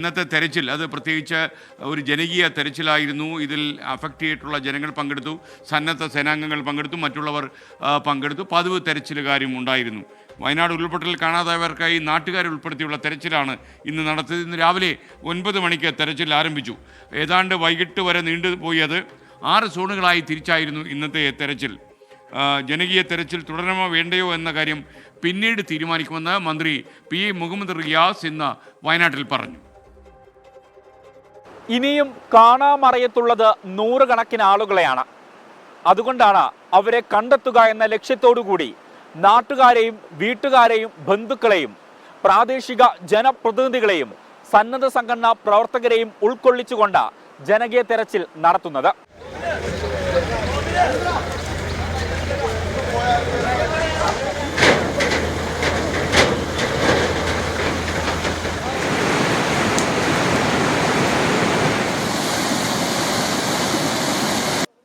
ഇന്നത്തെ തെരച്ചിൽ അത് പ്രത്യേകിച്ച് ഒരു ജനകീയ തെരച്ചിലായിരുന്നു. ഇതിൽ അഫക്റ്റ് ചെയ്തിട്ടുള്ള ജനങ്ങൾ പങ്കെടുത്തു സന്നദ്ധ സേനാംഗങ്ങൾ പങ്കെടുത്തു മറ്റുള്ളവർ പങ്കെടുത്തു. പതിവ് തെരച്ചിലുകാരും ഉണ്ടായിരുന്നു. വയനാട് ഉരുൾപൊട്ടലിൽ കാണാതായവർക്കായി നാട്ടുകാർ ഉൾപ്പെടുത്തിയുള്ള തെരച്ചിലാണ് ഇന്ന് നടത്തിയത്. ഇന്ന് രാവിലെ ഒൻപത് മണിക്ക് തെരച്ചിൽ ആരംഭിച്ചു. ഏതാണ്ട് വൈകിട്ട് വരെ നീണ്ടുപോയി അത് ആറ് സോണുകളായി തിരിച്ചായിരുന്നു ഇന്നത്തെ തെരച്ചിൽ. ജനകീയ തെരച്ചിൽ തുടരണമോ വേണ്ടയോ എന്ന കാര്യം പിന്നീട് തീരുമാനിക്കുമെന്ന് മന്ത്രി പി മുഹമ്മദ് റിയാസ് ഇന്ന് വയനാട്ടിൽ പറഞ്ഞു. ഇനിയും കാണാമറയത്തുള്ളത് നൂറുകണക്കിന് ആളുകളെയാണ്. അതുകൊണ്ടാണ് അവരെ കണ്ടെത്തുക എന്ന ലക്ഷ്യത്തോടുകൂടി നാട്ടുകാരെയും വീട്ടുകാരെയും ബന്ധുക്കളെയും പ്രാദേശിക ജനപ്രതിനിധികളെയും സന്നദ്ധ സംഘടനാ പ്രവർത്തകരെയും ഉൾക്കൊള്ളിച്ചുകൊണ്ട് ജനകീയ തെരച്ചിൽ നടത്തുന്നത്.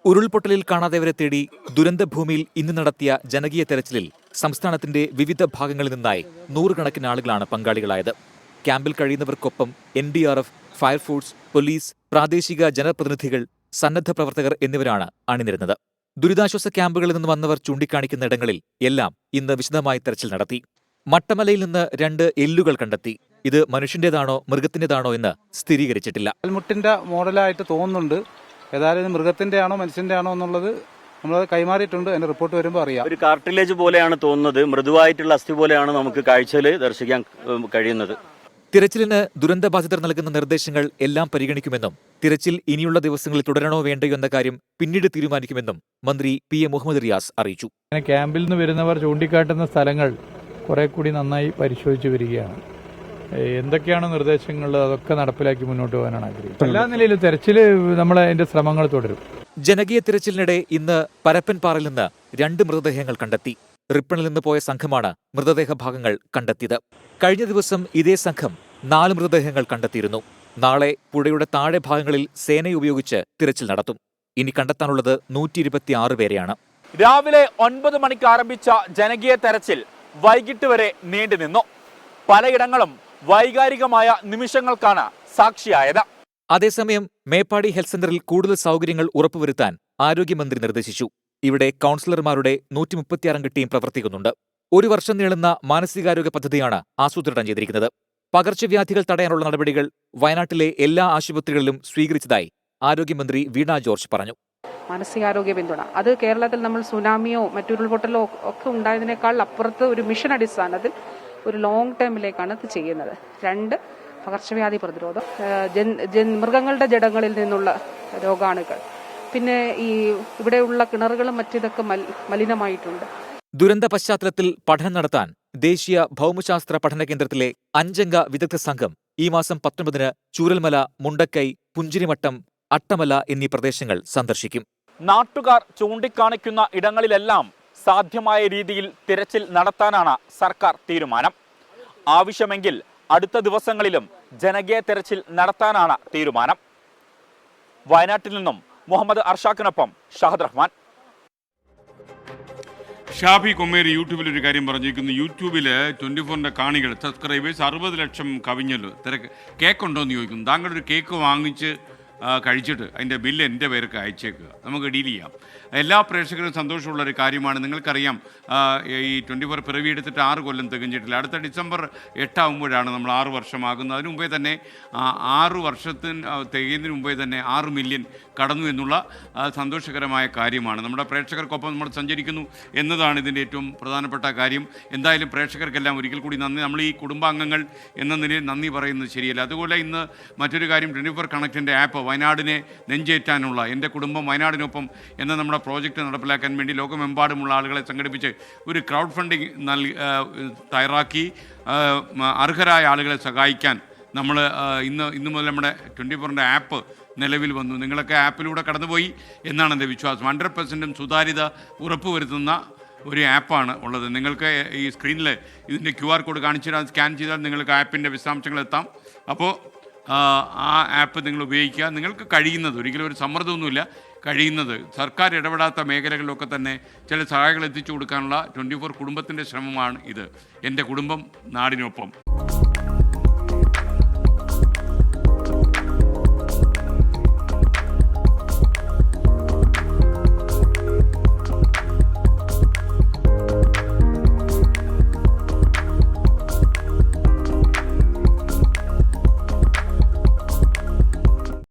ഉരുൾപൊട്ടലിൽ കാണാതെവരെ തേടി ദുരന്തഭൂമിയിൽ ഇന്ന് നടത്തിയ ജനകീയ തെരച്ചിലിൽ സംസ്ഥാനത്തിന്റെ വിവിധ ഭാഗങ്ങളിൽ നിന്നായി നൂറുകണക്കിന് ആളുകളാണ് പങ്കാളികളായത്. ക്യാമ്പിൽ കഴിയുന്നവർക്കൊപ്പം N D R F fire force police പ്രാദേശിക ജനപ്രതിനിധികൾ സന്നദ്ധ പ്രവർത്തകർ എന്നിവരാണ് അണിനിരുന്നത്. ദുരിതാശ്വാസ ക്യാമ്പുകളിൽ നിന്ന് വന്നവർ ചൂണ്ടിക്കാണിക്കുന്ന ഇടങ്ങളിൽ എല്ലാം ഇന്ന് വിശദമായി തെരച്ചിൽ നടത്തി. മട്ടമലയിൽ നിന്ന് രണ്ട് എല്ലുകൾ കണ്ടെത്തി. ഇത് മനുഷ്യന്റേതാണോ മൃഗത്തിന്റേതാണോ എന്ന് സ്ഥിരീകരിച്ചിട്ടില്ല. കാൽമുട്ടിന്റെ മോഡലായിട്ട് തോന്നുന്നുണ്ട്. ഏതായാലും ഇത് മൃഗത്തിന്റെ ആണോ മനുഷ്യന്റെ ആണോ എന്നുള്ളത് നമ്മൾ കൈമാറിയിട്ടുണ്ട്. അതിന്റെ റിപ്പോർട്ട് വരുമ്പോൾ അറിയാം. ഒരു കാർട്ടിലേജ് പോലെയാണ് തോന്നുന്നത്. മൃദുവായിട്ടുള്ള അസ്ഥി പോലെയാണ് നമുക്ക് കാഴ്ചയിൽ ദർശിക്കാൻ കഴിയുന്നത്. തിരച്ചിലിന് ദുരന്തബാധിതർ നൽകുന്ന നിർദ്ദേശങ്ങൾ എല്ലാം പരിഗണിക്കുമെന്നും തിരച്ചിൽ ഇനിയുള്ള ദിവസങ്ങളിൽ തുടരണോ വേണ്ടയോ എന്ന കാര്യം പിന്നീട് തീരുമാനിക്കുമെന്നും മന്ത്രി പി എ മുഹമ്മദ് റിയാസ് അറിയിച്ചു. ക്യാമ്പിൽ നിന്ന് വരുന്നവർ ചൂണ്ടിക്കാട്ടുന്ന സ്ഥലങ്ങൾ കുറെ കൂടി നന്നായി പരിശോധിച്ചു വരികയാണ്. എന്തൊക്കെയാണ് നിർദ്ദേശങ്ങൾ അതൊക്കെ നടപ്പിലാക്കി മുന്നോട്ട് പോകാനാണ് ആഗ്രഹിക്കുന്നത്? എല്ലാ നിലയിലും തെരച്ചിൽ നമ്മൾ അതിന്റെ ശ്രമങ്ങൾ തുടരും. ജനകീയ തിരച്ചിലിനിടെ ഇന്ന് പരപ്പൻപാറയിൽ നിന്ന് രണ്ട് മൃതദേഹങ്ങൾ കണ്ടെത്തി. റിപ്പണിൽ നിന്ന് പോയ സംഘമാണ് മൃതദേഹ ഭാഗങ്ങൾ കണ്ടെത്തിയത്. കഴിഞ്ഞ ദിവസം ഇതേ സംഘം നാല് മൃതദേഹങ്ങൾ കണ്ടെത്തിയിരുന്നു. നാളെ പുഴയുടെ താഴെ ഭാഗങ്ങളിൽ സേന ഉപയോഗിച്ച് തിരച്ചിൽ നടത്തും. ഇനി കണ്ടെത്താനുള്ളത് നൂറ്റി ഇരുപത്തിയാറ് പേരെയാണ്. രാവിലെ ഒൻപത് മണിക്ക് ആരംഭിച്ച ജനകീയ തെരച്ചിൽ വൈകിട്ട് വരെ നീണ്ടുനിന്നു. പലയിടങ്ങളും വൈകാരികമായ നിമിഷങ്ങൾക്കാണ് സാക്ഷിയായത്. അതേസമയം മേപ്പാടി ഹെൽത്ത് സെന്ററിൽ കൂടുതൽ സൗകര്യങ്ങൾ ഉറപ്പുവരുത്താൻ ആരോഗ്യമന്ത്രി നിർദ്ദേശിച്ചു. ഇവിടെ കൗൺസിലർമാരുടെ നൂറ്റി മുപ്പത്തിയാറംഗ ടീം പ്രവർത്തിക്കുന്നുണ്ട്. ഒരു വർഷം നീളുന്ന മാനസികാരോഗ്യ പദ്ധതിയാണ് ആസൂത്രണം ചെയ്തിരിക്കുന്നത്. പകർച്ചവ്യാധികൾ തടയാനുള്ള നടപടികൾ വയനാട്ടിലെ എല്ലാ ആശുപത്രികളിലും സ്വീകരിച്ചതായി ആരോഗ്യമന്ത്രി വീണ ജോർജ് പറഞ്ഞു. മാനസികാരോഗ്യ പിന്തുണ. അത് കേരളത്തിൽ നമ്മൾ സുനാമിയോ മറ്റുരുൾപൊട്ടലോ ഒക്കെ ഉണ്ടായതിനേക്കാൾ അപ്പുറത്ത് ഒരു മിഷൻ അടിസ്ഥാനത്തിൽ ഒരു ലോങ് ടേമിലേക്കാണ് ഇത് ചെയ്യുന്നത്. രണ്ട് പകർച്ചവ്യാധി പ്രതിരോധം. ഏഹ് ജൻ- ജൻ- മൃഗങ്ങളുടെ ജഡങ്ങളിൽ നിന്നുള്ള രോഗാണുക്കൾ. പിന്നെ ഈ ഇവിടെയുള്ള കിണറുകളും മറ്റിതൊക്കെ മലിനമായിട്ടുണ്ട്. ദുരന്ത പശ്ചാത്തലത്തിൽ പഠനം നടത്താൻ ദേശീയ ഭൗമശാസ്ത്ര പഠന കേന്ദ്രത്തിലെ അഞ്ചംഗ വിദഗ്ധ സംഘം ഈ മാസം പത്തൊൻപതിന് ചൂരൽമല മുണ്ടക്കൈ പുഞ്ചിരിമട്ടം അട്ടമല എന്നീ പ്രദേശങ്ങൾ സന്ദർശിക്കും. നാട്ടുകാർ ചൂണ്ടിക്കാണിക്കുന്ന ഇടങ്ങളിലെല്ലാം സാധ്യമായ രീതിയിൽ തിരച്ചിൽ നടത്താനാണ് സർക്കാർ തീരുമാനം. ആവശ്യമെങ്കിൽ അടുത്ത ദിവസങ്ങളിലും ജനകീയ തിരച്ചിൽ നടത്താനാണ് തീരുമാനം. വയനാട്ടിൽ നിന്നും മുഹമ്മദ് അർഷാഖിനൊപ്പം ഷഹദ് റഹ്മാൻ. ഷാഫി കൊമ്മേരി യൂട്യൂബിൽ ഒരു കാര്യം പറഞ്ഞിരിക്കുന്നു. യൂട്യൂബിൽ ട്വന്റി ഫോറിന്റെ കാണികൾ സബ്സ്ക്രൈബേഴ്സ് അറുപത് ലക്ഷം കവിഞ്ഞല്ലോ. തിരക്ക് കേക്ക് ഉണ്ടോ എന്ന് ചോദിക്കുന്നു. താങ്കളൊരു കേക്ക് വാങ്ങിച്ച് കഴിച്ചിട്ട് അതിന്റെ ബില്ല് എന്റെ പേർക്ക് അയച്ചേക്കുക. നമുക്ക് ഡീൽ ചെയ്യാം. എല്ലാ പ്രേക്ഷകരും സന്തോഷമുള്ള ഒരു കാര്യമാണ്. നിങ്ങൾക്കറിയാം ഈ ട്വന്റി ഫോർ പിറവി എടുത്തിട്ട് ആറ് കൊല്ലം തികഞ്ഞിട്ടില്ല. അടുത്ത ഡിസംബർ എട്ടാകുമ്പോഴാണ് നമ്മൾ ആറ് വർഷമാകുന്നത്. അതിനു മുമ്പേ തന്നെ ആറ് വർഷത്തിന് തികയുന്നതിന് മുമ്പേ തന്നെ ആറ് മില്യൺ കടന്നു എന്നുള്ള സന്തോഷകരമായ കാര്യമാണ്. നമ്മുടെ പ്രേക്ഷകർക്കൊപ്പം നമ്മൾ സഞ്ചരിക്കുന്നു എന്നതാണ് ഇതിന്റെ ഏറ്റവും പ്രധാനപ്പെട്ട കാര്യം. എന്തായാലും പ്രേക്ഷകർക്കെല്ലാം ഒരിക്കൽ കൂടി നന്ദി. നമ്മൾ ഈ കുടുംബാംഗങ്ങൾ എന്ന നിലയിൽ നന്ദി പറയുന്നത് ശരിയല്ല. അതുപോലെ ഇന്ന് മറ്റൊരു കാര്യം ട്വന്റി ഫോർ കണക്റ്റിന്റെ ആപ്പ് വയനാടിനെ നെഞ്ചേറ്റാനുള്ള എന്റെ കുടുംബം വയനാടിനൊപ്പം എന്ന നമ്മുടെ പ്രോജക്റ്റ് നടപ്പിലാക്കാൻ വേണ്ടി ലോകമെമ്പാടുമുള്ള ആളുകളെ സംഘടിപ്പിച്ച് ഒരു ക്രൗഡ് ഫണ്ടിങ് നൽകി തയ്യാറാക്കി അർഹരായ ആളുകളെ സഹായിക്കാൻ നമ്മൾ ഇന്ന് ഇന്ന് മുതൽ നമ്മുടെ ട്വന്റി ഫോറിന്റെ ആപ്പ് നിലവിൽ വന്നു. നിങ്ങളൊക്കെ ആപ്പിലൂടെ കടന്നുപോയി എന്നാണ് എന്റെ വിശ്വാസം. ഹൺഡ്രഡ് പെർസെന്റും സുതാര്യത ഉറപ്പുവരുത്തുന്ന ഒരു ആപ്പാണ് ഉള്ളത്. നിങ്ങൾക്ക് ഈ സ്ക്രീനിൽ ഇതിന്റെ ക്യു ആർ കോഡ് കാണിച്ചിട്ട് സ്കാൻ ചെയ്താൽ നിങ്ങൾക്ക് ആപ്പിന്റെ വിശദാംശങ്ങൾ എത്താം. അപ്പോൾ ആ ആപ്പ് നിങ്ങൾ ഉപയോഗിക്കുക. നിങ്ങൾക്ക് കഴിയുന്നത് ഒരിക്കലും ഒരു സമ്മർദ്ദമൊന്നുമില്ല കഴിയുന്നത്. സർക്കാർ ഇടപെടാത്ത മേഖലകളിലൊക്കെ തന്നെ ചില സഹായങ്ങൾ എത്തിച്ചു കൊടുക്കാനുള്ള ട്വന്റി ഫോർ കുടുംബത്തിന്റെ ശ്രമമാണ് ഇത്. എന്റെ കുടുംബം നാടിനൊപ്പം.